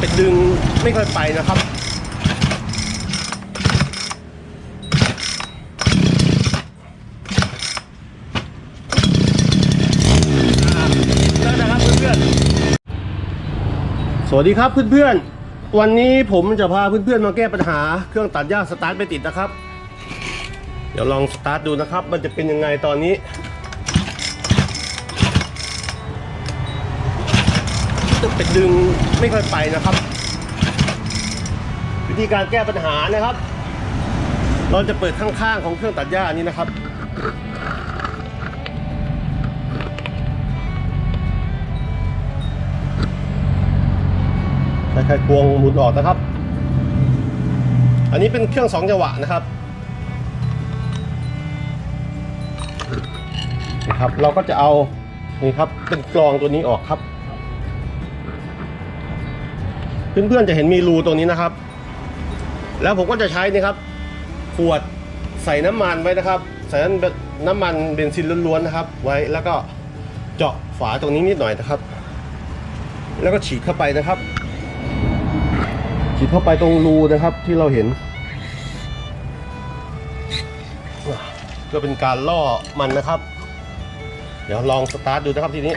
ไปดึงไม่ค่อยไปนะครับแล้วนะครับเพื่อนๆสวัสดีครับเพื่อนๆ วันนี้ผมจะพาเพื่อนๆมาแก้ปัญหาเครื่องตัดหญ้าสตาร์ทไม่ติดนะครับ เดี๋ยวลองสตาร์ทดูนะครับ มันจะเป็นยังไงตอนนี้ จะไปดึงไม่ค่อยไปนะครับ วิธีการแก้ปัญหานะครับ เราจะเปิดข้างๆของเครื่องตัดหญ้านี้นะครับใช้ไขควงหมุนออกนะครับ อันนี้เป็นเครื่องสองจังหวะนะครับนะครับ เราก็จะเอานี่ครับเป็นกรองตัวนี้ออกครับ เพื่อนๆจะเห็นมีรูตรงนี้นะครับ แล้วผมก็จะใช้นี่ครับ ขวดใส่น้ำมันไว้นะครับ ใส่น้ำมันเบนซินล้วนๆนะครับ ไว้แล้วก็เจาะฝาตรงนี้นิดหน่อยนะครับ แล้วก็ฉีดเข้าไปนะครับ ฉีดเข้าไปตรงรูนะครับที่เราเห็น ก็เป็นการล่อมันนะครับ เดี๋ยวลองสตาร์ทดูนะครับทีนี้